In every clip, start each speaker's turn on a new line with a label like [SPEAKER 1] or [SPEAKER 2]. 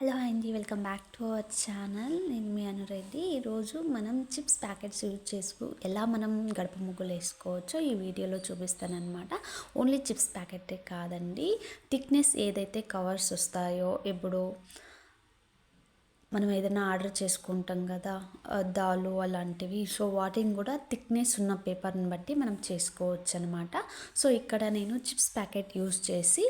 [SPEAKER 1] Hello అండి welcome back to our channel. నేను మీ అనురెడ్డి. ఈరోజు మనం చిప్స్ ప్యాకెట్స్ యూజ్ చేసుకు ఎలా మనం గడప ముగ్గులు వేసుకోవచ్చో ఈ వీడియోలో చూపిస్తానమాట ఓన్లీ చిప్స్ ప్యాకెటే కాదండి. థిక్నెస్ ఏదైతే కవర్స్ వస్తాయో ఇప్పుడు మనం ఏదైనా ఆర్డర్ చేసుకుంటాం కదా దాలు అలాంటివి. సో వాటిని కూడా థిక్నెస్ ఉన్న పేపర్ని బట్టి మనం చేసుకోవచ్చు అనమాట సో ఇక్కడ నేను చిప్స్ ప్యాకెట్ యూస్ చేసి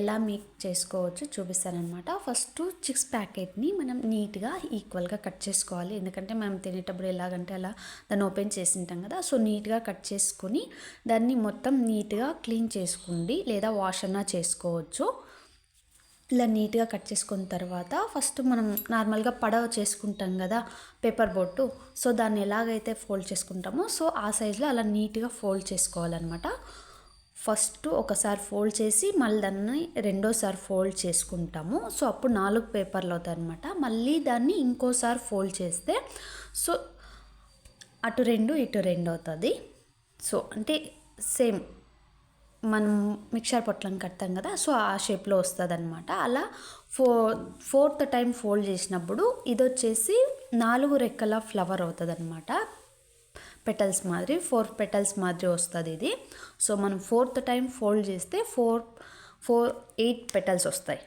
[SPEAKER 1] ఎలా మేక్ చేసుకోవచ్చో చూపిస్తానమాట ఫస్ట్ చిప్స్ ప్యాకెట్ని మనం నీట్గా ఈక్వల్గా కట్ చేసుకోవాలి. ఎందుకంటే మనం తినేటప్పుడు ఎలాగంటే అలా దాన్ని ఓపెన్ చేసి ఉంటాం కదా సో నీట్గా కట్ చేసుకొని దాన్ని మొత్తం నీట్గా క్లీన్ చేసుకోండి లేదా వాష్ అన్నా చేసుకోవచ్చు. ఇలా నీట్గా కట్ చేసుకున్న తర్వాత ఫస్ట్ మనం నార్మల్గా పడవ చేసుకుంటాం కదా పేపర్ బోట్టు సో దాన్ని ఎలాగైతే ఫోల్డ్ చేసుకుంటామో సో ఆ సైజులో అలా నీట్గా ఫోల్డ్ చేసుకోవాలన్నమాట. ఫస్ట్ ఒకసారి ఫోల్డ్ చేసి మళ్ళీ దాన్ని రెండోసారి ఫోల్డ్ చేసుకుంటాము. సో అప్పుడు నాలుగు పేపర్లు అవుతాయి అనమాట మళ్ళీ దాన్ని ఇంకోసారి ఫోల్డ్ చేస్తే సో అటు రెండు ఇటు రెండు అవుతుంది. సో అంటే సేమ్ మనం మిక్సర్ పొట్లం కడతాం కదా సో ఆ షేప్లో వస్తుంది అనమాట అలా ఫో ఫోర్త్ టైం ఫోల్డ్ చేసినప్పుడు ఇది వచ్చేసి నాలుగు రెక్కల ఫ్లవర్ అవుతుంది అనమాట పెటల్స్ మాదిరి ఫోర్ పెటల్స్ మాదిరి వస్తుంది ఇది సో మనం ఫోర్త్ టైం ఫోల్డ్ చేస్తే ఫోర్ ఫోర్ ఎయిట్ పెటల్స్ వస్తాయి.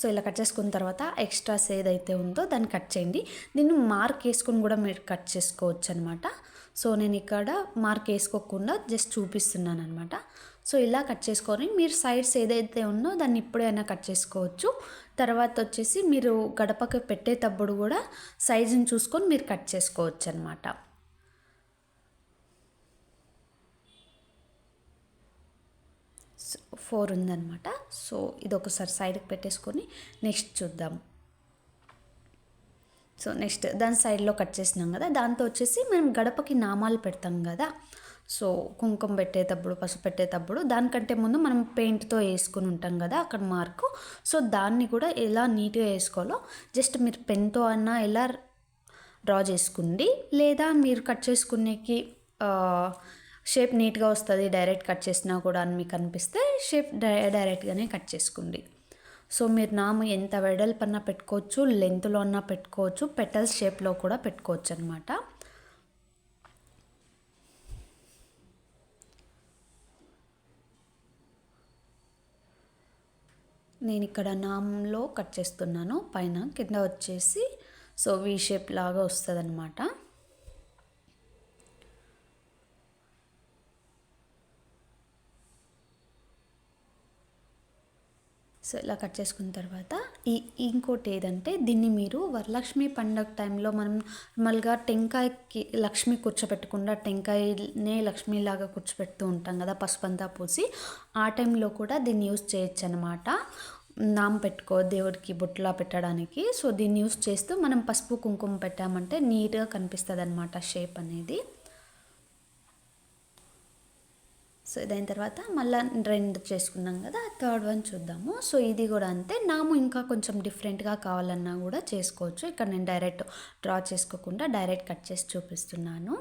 [SPEAKER 1] సో ఇలా కట్ చేసుకున్న తర్వాత ఎక్స్ట్రాస్ ఏదైతే ఉందో దాన్ని కట్ చేయండి. దీన్ని మార్క్ వేసుకుని కూడా మీరు కట్ చేసుకోవచ్చు అనమాట సో నేను ఇక్కడ మార్క్ వేసుకోకుండా జస్ట్ చూపిస్తున్నాను అనమాట సో ఇలా కట్ చేసుకొని మీరు సైడ్స్ ఏదైతే ఉందో దాన్ని ఇప్పుడైనా కట్ చేసుకోవచ్చు. తర్వాత వచ్చేసి మీరు గడపకి పెట్టేటప్పుడు కూడా సైజుని చూసుకొని మీరు కట్ చేసుకోవచ్చు అనమాట ఫోర్ ఉందన్నమాట. సో ఇది ఒకసారి సైడ్కి పెట్టేసుకొని నెక్స్ట్ చూద్దాం. సో నెక్స్ట్ దాని సైడ్లో కట్ చేసినాం కదా. దాంతో వచ్చేసి మనం గడపకి నామాలు పెడతాం కదా. సో కుంకుమ పెట్టేటప్పుడు పసుపు పెట్టేటప్పుడు దానికంటే ముందు మనం పెయింట్తో వేసుకుని ఉంటాం కదా అక్కడ మార్కు సో దాన్ని కూడా ఎలా నీట్గా వేసుకోవాలో జస్ట్ మీరు పెన్తో అన్నా ఎలా డ్రా చేసుకోండి లేదా మీరు కట్ చేసుకునేకి షేప్ నీట్గా వస్తుంది డైరెక్ట్ కట్ చేసినా కూడా అని మీకు అనిపిస్తే షేప్ డై డైరెక్ట్గానే కట్ చేసుకోండి సో మీరు నాము ఎంత వెడల్పన్నా పెట్టుకోవచ్చు లెంత్లో అన్నా పెట్టుకోవచ్చు పెటల్స్ షేప్లో కూడా పెట్టుకోవచ్చు అనమాట నేను ఇక్కడ నామ్లో కట్ చేస్తున్నాను పైన కింద వచ్చేసి సో వీ షేప్ లాగా వస్తుంది అనమాట సో ఇలా కట్ చేసుకున్న తర్వాత ఈ ఇంకోటి ఏదంటే దీన్ని మీరు వరలక్ష్మి పండగ టైంలో మనం నార్మల్గా టెంకాయకి లక్ష్మి కూర్చోపెట్టకుండా టెంకాయనే లక్ష్మిలాగా కూర్చోపెడుతూ ఉంటాం కదా పసుపంతా పూసి ఆ టైంలో కూడా దీన్ని యూస్ చేయొచ్చు అనమాట నామ పెట్టుకో దేవుడికి బుట్టలా పెట్టడానికి. సో దీన్ని యూస్ చేస్తూ మనం పసుపు కుంకుమ పెట్టామంటే నీట్గా కనిపిస్తుంది అనమాట షేప్ అనేది. సో దాని తర్వాత మళ్ళీ రెండు చేసుకున్నాం కదా థర్డ్ వన్ చూద్దాము. సో ఇది కూడా అంతే. నాము ఇంకా కొంచెం డిఫరెంట్గా కావాలన్నా కూడా చేసుకోవచ్చు. ఇక్కడ నేను డైరెక్ట్ డ్రా చేసుకోకుండా డైరెక్ట్ కట్ చేసి చూపిస్తున్నాను.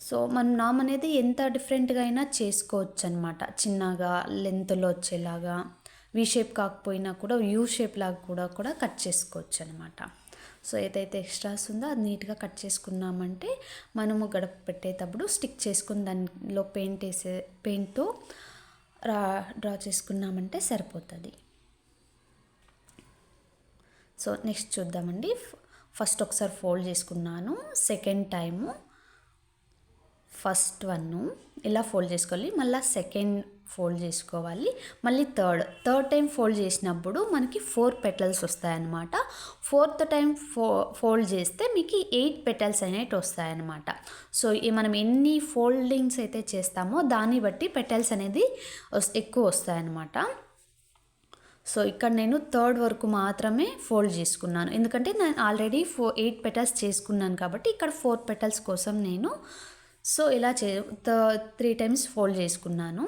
[SPEAKER 1] సో మనం నామ్ అనేది ఎంత డిఫరెంట్గా అయినా చేసుకోవచ్చు అనమాట చిన్నగా లెంత్లో వచ్చేలాగా వీ షేప్ కాకపోయినా కూడా యూ షేప్ లాగా కూడా కూడా కట్ చేసుకోవచ్చు అనమాట సో ఏదైతే ఎక్స్ట్రాస్ ఉందో అది నీట్గా కట్ చేసుకున్నామంటే మనము గడప పెట్టేటప్పుడు స్టిక్ చేసుకుని దానిలో పెయింట్ వేసే పెయింట్తో రా డ్రా చేసుకున్నామంటే సరిపోతుంది. సో నెక్స్ట్ చూద్దామండి. ఫస్ట్ ఒకసారి ఫోల్డ్ చేసుకున్నాను. సెకండ్ టైము ఫస్ట్ వన్ ఇలా ఫోల్డ్ చేసుకోవాలి. మళ్ళీ సెకండ్ ఫోల్డ్ చేసుకోవాలి. మళ్ళీ థర్డ్ థర్డ్ టైం ఫోల్డ్ చేసినప్పుడు మనకి ఫోర్ పెటల్స్ వస్తాయన్నమాట. ఫోర్త్ టైం ఫో ఫోల్డ్ చేస్తే మీకు ఎయిట్ పెటల్స్ అనేవి వస్తాయన్నమాట. సో మనం ఎన్ని ఫోల్డింగ్స్ అయితే చేస్తామో దాన్ని బట్టి పెటల్స్ అనేది ఎక్కువ వస్తాయన్నమాట. సో ఇక్కడ నేను థర్డ్ వరకు మాత్రమే ఫోల్డ్ చేసుకున్నాను. ఎందుకంటే నేను ఆల్రెడీ ఫో ఎయిట్ పెటల్స్ చేసుకున్నాను కాబట్టి ఇక్కడ ఫోర్ పెటల్స్ కోసం నేను సో ఇలా చే త్రీ టైమ్స్ ఫోల్డ్ చేసుకున్నాను.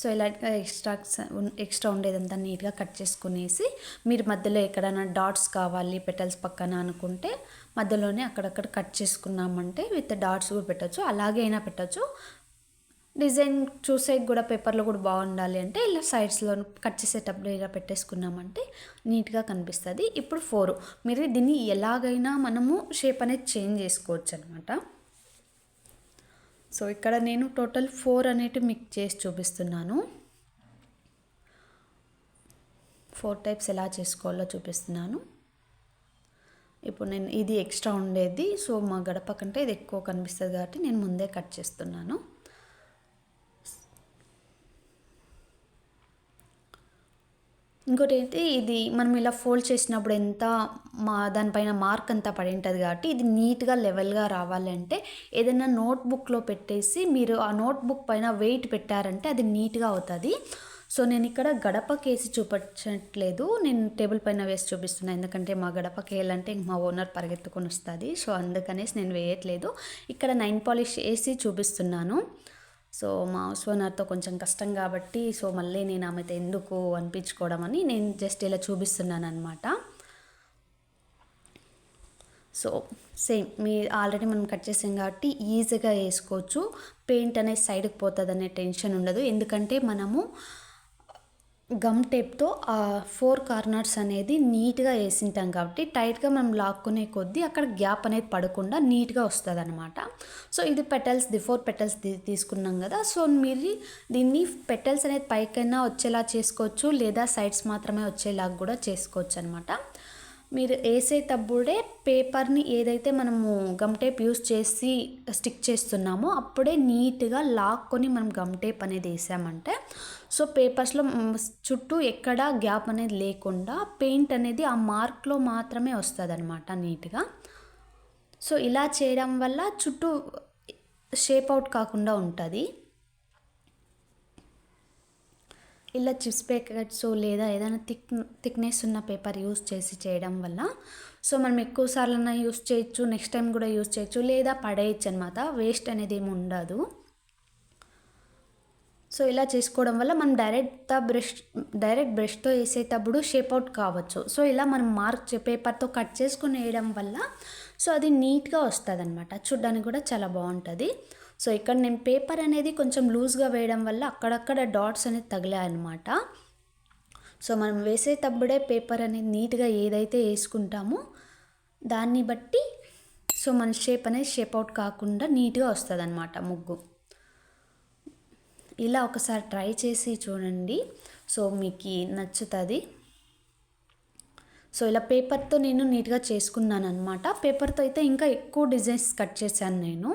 [SPEAKER 1] సో ఇలా ఎక్స్ట్రా ఎక్స్ట్రా ఉండేదంతా నీట్గా కట్ చేసుకునేసి మీరు మధ్యలో ఎక్కడైనా డాట్స్ కావాలి పెటల్స్ పక్కన అనుకుంటే మధ్యలోనే అక్కడక్కడ కట్ చేసుకున్నామంటే విత్ డాట్స్ కూడా పెట్టచ్చు. అలాగే అయినా పెట్టచ్చు. డిజైన్ చూసే కూడా పేపర్లో కూడా బాగుండాలి అంటే ఇలా సైడ్స్లో కట్ చేసేటప్పుడు ఇలా పెట్టేసుకున్నామంటే నీట్గా కనిపిస్తుంది. ఇప్పుడు ఫోర్. మీరు దీన్ని ఎలాగైనా మనము షేప్ అనేది చేంజ్ చేసుకోవచ్చు అనమాట సో ఇక్కడ నేను టోటల్ ఫోర్ అనేటివి మీకు చేసి చూపిస్తున్నాను. ఫోర్ టైప్స్ ఎలా చేసుకోవాలో చూపిస్తున్నాను. ఇప్పుడు నేను ఇది ఎక్స్ట్రా ఉండేది సో మా గడప కంటే ఇది ఎక్కువ కనిపిస్తుంది కాబట్టి నేను ముందే కట్ చేస్తున్నాను. ఇంకోటి అయితే ఇది మనం ఇలా ఫోల్డ్ చేసినప్పుడు ఎంత మా దానిపైన మార్క్ అంతా పడి ఉంటుంది కాబట్టి ఇది నీట్గా లెవెల్గా రావాలంటే ఏదైనా నోట్బుక్లో పెట్టేసి మీరు ఆ నోట్బుక్ పైన వెయిట్ పెట్టారంటే అది నీట్గా అవుతుంది. సో నేను ఇక్కడ గడప కేసి చూపించట్లేదు నేను టేబుల్ పైన వేసి చూపిస్తున్నాను ఎందుకంటే మా గడపకి వేయాలంటే మా ఓనర్ పరిగెత్తుకొని వస్తుంది. సో అందుకనేసి నేను వేయట్లేదు. ఇక్కడ నైన్ పాలిష్ వేసి చూపిస్తున్నాను. సో మా హౌస్ ఓనర్తో కొంచెం కష్టం కాబట్టి సో మళ్ళీ నేను ఆమెతో ఎందుకు అనిపించుకోవడం అని నేను జస్ట్ ఇలా చూపిస్తున్నాను అనమాట సో సేమ్ మీ ఆల్రెడీ మనం కట్ చేసాం కాబట్టి ఈజీగా వేసుకోవచ్చు. పెయింట్ అనేది సైడ్కి పోతుంది అనే టెన్షన్ ఉండదు. ఎందుకంటే మనము గమ్ టేప్తో ఆ ఫోర్ కార్నర్స్ అనేది నీట్గా వేసింటాం కాబట్టి టైట్గా మనం లాక్కునే కొద్దీ అక్కడ గ్యాప్ అనేది పడకుండా నీట్గా వస్తుంది అనమాట సో ఇది పెటల్స్ ది ఫోర్ పెటల్స్ తీసుకున్నాం కదా. సో మీరు దీన్ని పెటల్స్ అనేది పైకైనా వచ్చేలా చేసుకోవచ్చు లేదా సైడ్స్ మాత్రమే వచ్చేలాగా కూడా చేసుకోవచ్చు అనమాట మీరు వేసేటప్పుడే పేపర్ని ఏదైతే మనము గమ్ టేప్ యూస్ చేసి స్టిక్ చేస్తున్నామో అప్పుడే నీట్గా లాక్కొని మనం గమ్ టేప్ అనేది వేసామంటే సో పేపర్స్లో చుట్టూ ఎక్కడ గ్యాప్ అనేది లేకుండా పెయింట్ అనేది ఆ మార్క్లో మాత్రమే వస్తుంది అనమాట నీట్గా. సో ఇలా చేయడం వల్ల చుట్టూ షేప్ అవుట్ కాకుండా ఉంటుంది. ఇలా చిప్స్ ప్యాకెట్స్ లేదా ఏదైనా థిక్ థిక్నెస్ ఉన్న పేపర్ యూస్ చేసి చేయడం వల్ల సో మనం ఎక్కువ సార్లు యూస్ చేయొచ్చు నెక్స్ట్ టైం కూడా యూస్ చేయొచ్చు లేదా పడేయచ్చు అనమాట వేస్ట్ అనేది ఏమి ఉండదు. సో ఇలా చేసుకోవడం వల్ల మనం డైరెక్ట్ బ్రష్ డైరెక్ట్ బ్రష్తో వేసేటప్పుడు షేప్ అవుట్ కావచ్చు. సో ఇలా మనం మార్క్ పేపర్తో కట్ చేసుకుని వేయడం వల్ల సో అది నీట్గా వస్తుంది అనమాట చూడ్డానికి కూడా చాలా బాగుంటుంది. సో ఇక్కడ నేను పేపర్ అనేది కొంచెం లూజ్గా వేయడం వల్ల అక్కడక్కడ డాట్స్ అనేది తగిలాయన్నమాట. సో మనం వేసేటప్పుడే పేపర్ అనేది నీట్గా ఏదైతే వేసుకుంటామో దాన్ని బట్టి సో మన షేప్ అనేది షేప్ అవుట్ కాకుండా నీట్గా వస్తుంది అనమాట ముగ్గు. ఇలా ఒకసారి ట్రై చేసి చూడండి. సో మీకు నచ్చుతుంది. సో ఇలా పేపర్తో నేను నీట్గా చేసుకున్నాను అనమాట పేపర్తో అయితే ఇంకా ఎక్కువ డిజైన్స్ కట్ చేశాను నేను.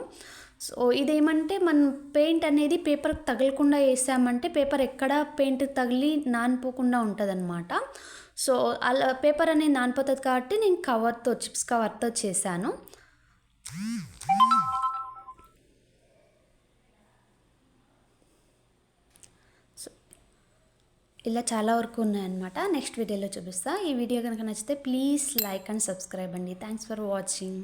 [SPEAKER 1] సో ఇదేమంటే మనం పెయింట్ అనేది పేపర్కి తగలకుండా వేసామంటే పేపర్ ఎక్కడ పెయింట్ తగిలి నానిపోకుండా ఉంటుందన్నమాట. సో అలా పేపర్ అనేది నానిపోతుంది కాబట్టి నేను కవర్తో చిప్స్ కవర్తో చేశాను. ఇలా చాలా వరకు ఉన్నాయన్నమాట. నెక్స్ట్ వీడియోలో చూపిస్తా. ఈ వీడియో కనుక నచ్చితే ప్లీజ్ లైక్ అండ్ సబ్స్క్రైబ్ అండి. Thanks for watching.